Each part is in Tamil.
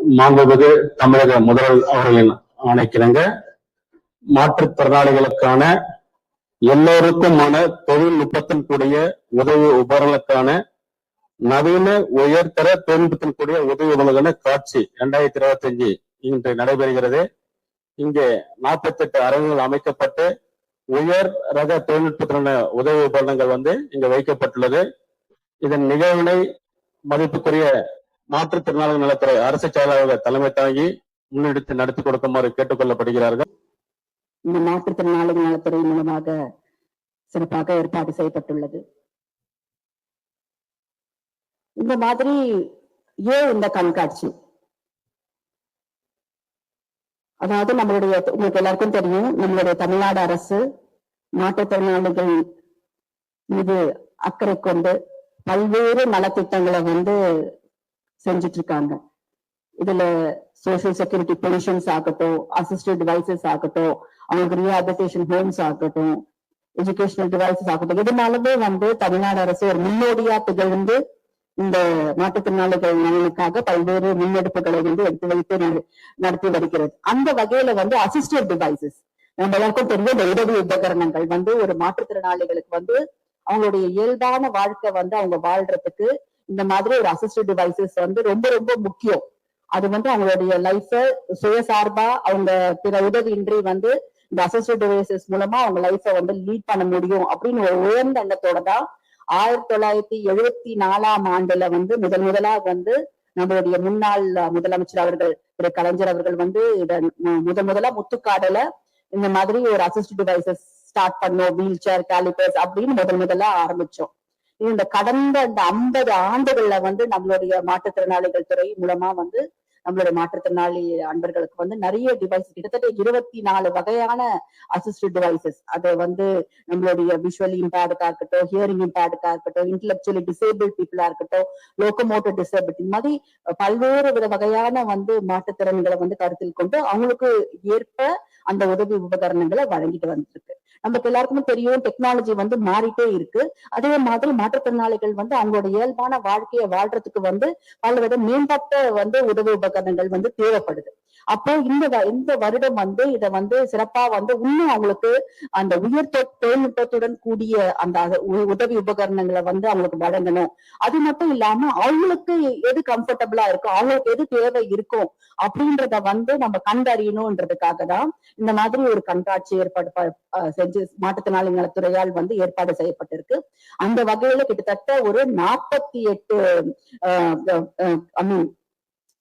மாண்புமிகு தமிழக முதல்வர் அவர்களின் ஆணைக்கிறங்க மாற்றுத்திறனாளிகளுக்கான எல்லோருக்குமான தொழில்நுட்பத்தின் கூடிய உதவி உபகரணங்களுக்கான நவீன உயர்தர தொழில்நுட்பத்தின் கூடிய உதவி உபகரண காட்சி இரண்டாயிரத்தி இருபத்தி அஞ்சு இன்று நடைபெறுகிறது. இங்கே நாற்பத்தி எட்டு அரங்குகள் அமைக்கப்பட்டு உயர் ரக தொழில்நுட்பத்திலான உதவி உபகரணங்கள் வந்து இங்கு வைக்கப்பட்டுள்ளது. இதன் நிகழ்வினை மதிப்புக்குரிய மாற்றுத்திறனாளர் நலத்துறை அரசு செயலாளர் தலைமை தாங்கி முன்னெடுத்து நடத்தி கொடுக்குமாறு கேட்டுக்கொள்ளப்படுகிறார்கள். இந்த மாற்றுத்திறனாளிகள் நலத்துறை மூலமாக சிறப்பாக ஏற்பாடு செய்யப்பட்டுள்ளது. இந்த மாதிரி ஏன் இந்த கண்காட்சி? அதாவது நம்மளுடைய உங்களுக்கு எல்லாருக்கும் தெரியும் நம்மளுடைய தமிழ்நாடு அரசு மாற்றுத்திறனாளிகள் மீது அக்கறை கொண்டு பல்வேறு நலத்திட்டங்களை வந்து செஞ்சுட்டு இருக்காங்க இதுல சோசியல் செக்யூரிட்டி பென்ஷன்ஸ் ஆகட்டும் அசிஸ்டட் டிவைசஸ் ஆகட்டும் அவங்களுக்கு ரீஹாபிலிட்டேஷன் ஹோம்ஸ் ஆகட்டும் எஜுகேஷனல் டிவைசஸ் ஆகட்டும் இதனாலவே வந்து தமிழ்நாடு அரசு ஒரு முன்னோடியா திகழ்ந்து இந்த மாற்றுத்திறனாளிகள் நலனுக்காக பல்வேறு முன்னெடுப்புகளை வந்து எடுத்து வைத்து நடத்தி வருகிறது. அந்த வகையில வந்து அசிஸ்டட் டிவைசஸ் நம்ம எல்லாருக்கும் தெரியும் இந்த உதவி உபகரணங்கள் வந்து ஒரு மாற்றுத்திறனாளிகளுக்கு வந்து அவங்களுடைய இயல்பான வாழ்க்கை வந்து அவங்க வாழ்றதுக்கு இந்த மாதிரி ஒரு அசிஸ்டட் டிவைசஸ் வந்து ரொம்ப ரொம்ப முக்கியம். அது வந்து அவங்களுடைய லைஃப சுயசார்பா அவங்க பிற உதவியின்றி வந்து இந்த அசிஸ்டட் டிவைசஸ் மூலமா அவங்க லைஃப வந்து லீட் பண்ண முடியும் அப்படின்னு ஒரு உயர்ந்த எண்ணத்தோட தான் ஆயிரத்தி தொள்ளாயிரத்தி எழுபத்தி நாலாம் ஆண்டுல வந்து முதல் முதலா வந்து நம்மளுடைய முன்னாள் முதலமைச்சர் அவர்கள் திரு கலைஞர் அவர்கள் வந்து இத முதல் முதலா முத்துக்காடுல இந்த மாதிரி ஒரு அசிஸ்ட் டிவைசஸ் ஸ்டார்ட் பண்ணோம். வீல் சேர் கேலிபர்ஸ் அப்படின்னு முதல் முதலா ஆரம்பிச்சோம். இந்த கடந்த இந்த ஐம்பது ஆண்டுகள்ல வந்து நம்மளுடைய மாற்றுத்திறனாளிகள் துறை மூலமா வந்து நம்மளுடைய மாற்றுத்திறனாளி அன்பர்களுக்கு வந்து நிறைய டிவைஸ் கிட்டத்தட்ட இருபத்தி நாலு வகையான அசிஸ்டட் டிவைசஸ் அதை வந்து நம்மளுடைய விஷுவல் இம்பேர்டுக்கா இருக்கட்டும் ஹியரிங் இம்பேர்டுக்கா இருக்கட்டும் இன்டலெக்சுவலி டிசேபிள் பீப்புளா இருக்கட்டும் லோக்கோமோட்டர் டிசேபிள் இந்த மாதிரி பல்வேறு வித வகையான வந்து மாற்றுத்திறன்களை வந்து கருத்தில் கொண்டு அவங்களுக்கு ஏற்ப அந்த உதவி உபகரணங்களை வழங்கிட்டு வந்துருக்கு. நமக்கு எல்லாருக்குமே தெரியும் டெக்னாலஜி வந்து மாறிட்டே இருக்கு. அதே மாதிரி மாற்றுத்திறனாளிகள் வந்து அவங்களோட இயல்பான வாழ்க்கையை வாழ்றதுக்கு வந்து பலவித மேம்பட்ட வந்து உதவி உபகரணங்கள் வந்து தேவைப்படுது. அப்போ இந்த இந்த வருடம் வந்து இத வந்து சிறப்பா வந்து இன்னும் அவங்களுக்கு அந்த உயர் தொழில்நுட்பத்துடன் கூடிய அந்த உ- உதவி உபகரணங்களை வந்து அவங்களுக்கு வழங்கணும். அது மட்டும் இல்லாம அவங்களுக்கு எது கம்ஃபர்டபுளா இருக்கும் அவங்களுக்கு எது தேவை இருக்கும் அப்படின்றத வந்து நம்ம கண்டறியணும்ன்றதுக்காக தான் இந்த மாதிரி ஒரு கண்காட்சி ஏற்பாடு மாற்றுத்திறனாளி நலத்துறையால் வந்து ஏற்பாடு செய்யப்பட்டிருக்கு. அந்த வகையில கிட்டத்தட்ட ஒரு நாற்பத்தி எட்டு ஐ மீன்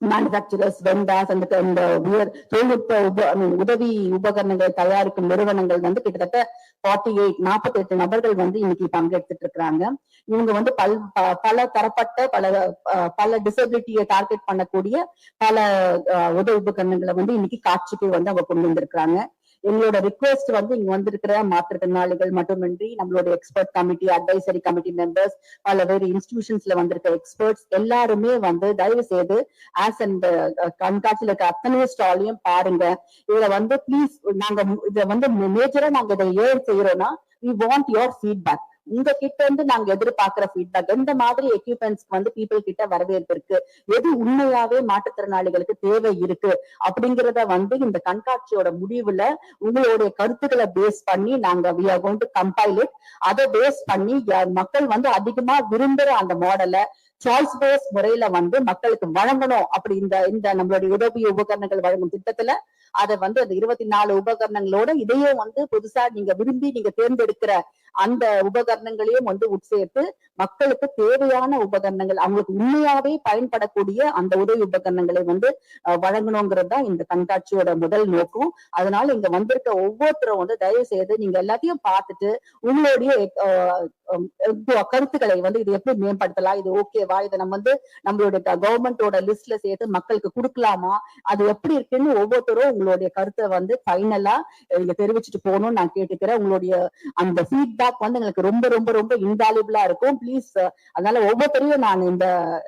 மேனுபேக்சரர்ஸ் வெண்டாஸ் அந்த இந்த உயர் தொழில்நுட்ப உப உதவி உபகரணங்களை தயாரிக்கும் நிறுவனங்கள் வந்து கிட்டத்தட்ட ஃபார்ட்டி எயிட் நாற்பத்தி எட்டு நபர்கள் வந்து இன்னைக்கு பங்கெடுத்துட்டு இருக்கிறாங்க. இவங்க வந்து பல் ப- பல தரப்பட்ட பல பல டிசபிலிட்டியை டார்கெட் பண்ணக்கூடிய பல உதவி உபகரணங்களை வந்து இன்னைக்கு காட்சிக்கு வந்து அவங்க கொண்டு வந்திருக்கிறாங்க. எங்களோட ரிக்வெஸ்ட் வந்து இங்க வந்திருக்கிற மாற்றுத்திறனாளிகள் மட்டுமின்றி நம்மளோட expert committee advisory committee members பல வேறு இன்ஸ்டிடியூஷன்ஸ்ல வந்திருக்க எக்ஸ்பர்ட்ஸ் எல்லாருமே வந்து தயவு செய்து ஆஸ் அண்ட் கண்காட்சியில இருக்க அத்தனை ஸ்டாலையும் பாருங்க. இதுல வந்து ப்ளீஸ் நாங்க இதை இத வந்து மேஜரா நாங்க இதை ஏன் செய்யறோம்னா வி வாண்ட் யுவர் ஃபீட்பேக் உங்க கிட்ட இருந்து நாங்க எதிர்பார்க்கிற ஃபீட்பேக் எந்த மாதிரி எக்யூப்மெண்ட்ஸ் வந்து பீப்புள் கிட்ட வரவேற்பு இருக்கு எது உண்மையாவே மாற்றுத்திறனாளிகளுக்கு தேவை இருக்கு அப்படிங்கறத வந்து இந்த கண்காட்சியோட முடிவுல உங்களுடைய கருத்துக்களை பேஸ் பண்ணி நாங்க we அதை பேஸ் பண்ணி மக்கள் வந்து அதிகமா விரும்புற அந்த மாடலை சாய்ஸ் பேஸ் முறையில வந்து மக்களுக்கு வழங்கணும் அப்படி இந்த இந்த நம்மளுடைய உதவி உபகரணங்கள் வழங்கும் திட்டத்துல. அதை வந்து அந்த இருபத்தி நாலு உபகரணங்களோட இதையும் வந்து புதுசா நீங்க விரும்பி நீங்க தேர்ந்தெடுக்கிற அந்த உபகரணங்களையும் வந்து உட்சேர்த்து மக்களுக்கு தேவையான உபகரணங்கள் அவங்களுக்கு உண்மையாவே பயன்படக்கூடிய அந்த உதவி உபகரணங்களை வந்து வழங்கணுங்கிறது தான் இந்த கண்காட்சியோட முதல் நோக்கம். அதனால இங்க வந்திருக்க ஒவ்வொருத்தரும் வந்து தயவு செய்து நீங்க எல்லாத்தையும் பார்த்துட்டு உங்களுடைய கருத்துக்களை வந்து இது எப்படி மேம்படுத்தலாம் இது ஓகேவா இதை நம்ம வந்து நம்மளுடைய கவர்மெண்டோட லிஸ்ட்ல சேர்த்து மக்களுக்கு கொடுக்கலாமா? அது எப்படி இருக்குன்னு ஒவ்வொருத்தரும் உங்களுடைய கருத்தை வந்து ஃபைனலா இங்க தெரிவிச்சுட்டு போகணும்னு நான் கேட்டுக்கிறேன். உங்களுடைய அந்த ஃபீட்பேக் ஃபீட்பேக் வந்து எங்களுக்கு ரொம்ப ரொம்ப ரொம்ப இன்வேல்யூபிளா இருக்கும். ப்ளீஸ் uh, அதனால ஒவ்வொருத்தரையும் நான் இந்த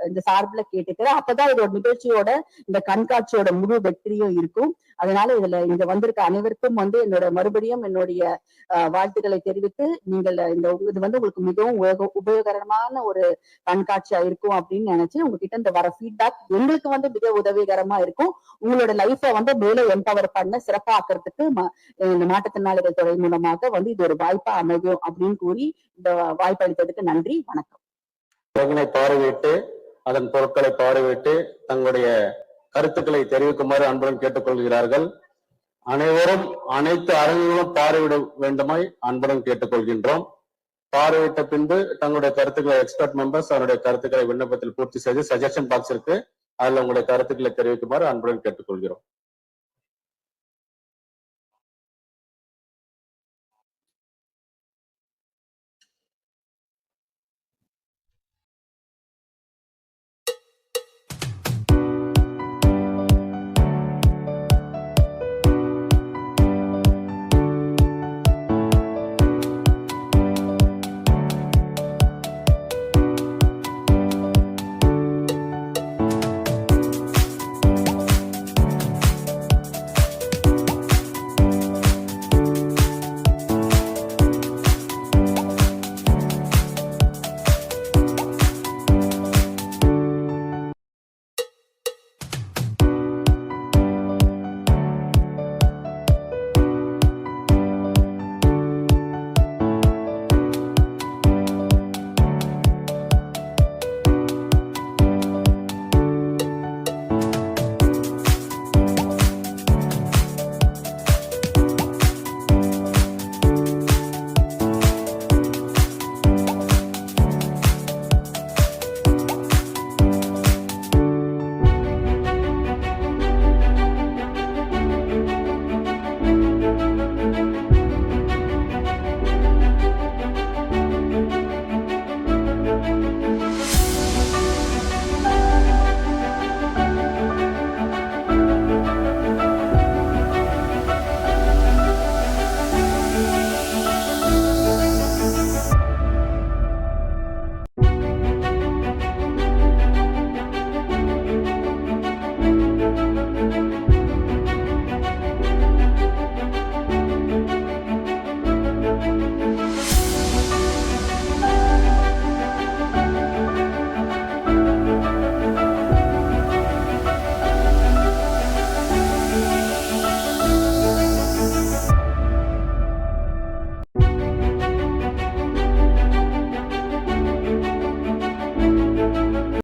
இந்த சார்பில் கேட்டுக்கிறேன். அப்பதான் இதோட நிகழ்ச்சியோட இந்த கண்காட்சியோட முழு வெற்றியும் இருக்கும். அதனால இதுல இங்க வந்திருக்க அனைவருக்கும் வந்து என்னோட மறுபடியும் என்னுடைய வாழ்த்துக்களை தெரிவித்து நீங்கள் இந்த இது வந்து உங்களுக்கு மிகவும் உபயோகரமான ஒரு கண்காட்சியா இருக்கும் அப்படின்னு நினைச்சு உங்ககிட்ட இந்த வர ஃபீட்பேக் எங்களுக்கு வந்து மிக உதவிகரமா இருக்கும். உங்களோட லைஃபை வந்து மேலே எம்பவர் பண்ண சிறப்பாக்குறதுக்கு இந்த மாற்றுத்திறனாளிகள் துறை மூலமாக வந்து இது ஒரு வாய்ப்பா அமையும். அப்படின்னு கூறி இந்த வாய்ப்பு அளித்ததுக்கு நன்றி வணக்கம். அரங்கினை பார்வையிட்டு அதன் பொருட்களை பார்வையிட்டு தங்களுடைய கருத்துக்களை தெரிவிக்குமாறு அன்புடன் கேட்டுக்கொள்கிறார்கள். அனைவரும் அனைத்து அரங்குகளும் பார்வையிட வேண்டுமாய் அன்புடன் கேட்டுக்கொள்கின்றோம். பார்வையிட்ட பின்பு தங்களுடைய கருத்துக்களை எக்ஸ்பர்ட் மெம்பர்ஸ் அவருடைய கருத்துக்களை விண்ணப்பத்தில் பூர்த்தி செய்து சஜஷன் பாக்ஸ் இருக்கு. அதுல உங்களுடைய கருத்துக்களை தெரிவிக்குமாறு அன்புடன் கேட்டுக்கொள்கிறோம்.